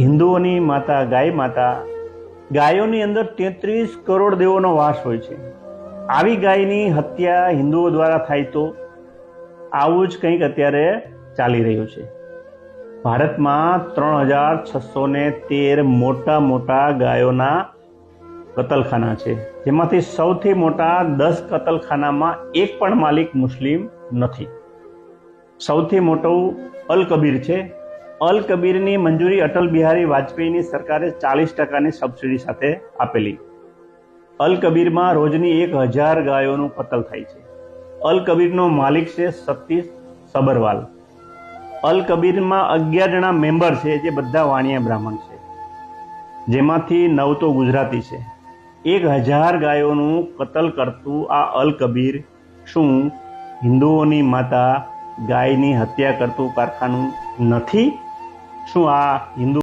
હિન્દુઓની માતા, ગાય માતા, ગાયોની અંદર તેત્રીસ કરોડ દેવોનો વાસ હોય છે. આવી ગાયની હત્યા હિન્દુઓ દ્વારા થાય તો આવું જ કંઈક અત્યારે ચાલી રહ્યું છે. ભારતમાં ત્રણ હજાર છસો ને તેર મોટા મોટા ગાયોના કતલખાના છે. જેમાંથી સૌથી મોટા દસ કતલખાનામાં એક પણ માલિક મુસ્લિમ નથી. સૌથી મોટું અલ કબીર છે. અલ કબીરની મંજૂરી અટલ બિહારી વાજપેયીની સરકારે ચાલીસ ટકાની સબસિડી સાથે આપેલી. અલ કબીરમાં રોજની એક હજાર ગાયોનું કતલ થાય છે. અલ કબીરનો માલિક છે સતીશ સબરવાલ. અલ કબીરમાં અગિયાર જણા મેમ્બર છે જે બધા વાણિયા બ્રાહ્મણ છે. જેમાંથી નવ તો ગુજરાતી છે. એક હજાર ગાયોનું કતલ કરતું આ અલ કબીર શું હિન્દુઓની માતા ગાયની હત્યા કરતું કારખાનું નથી? શું આ હિન્દુ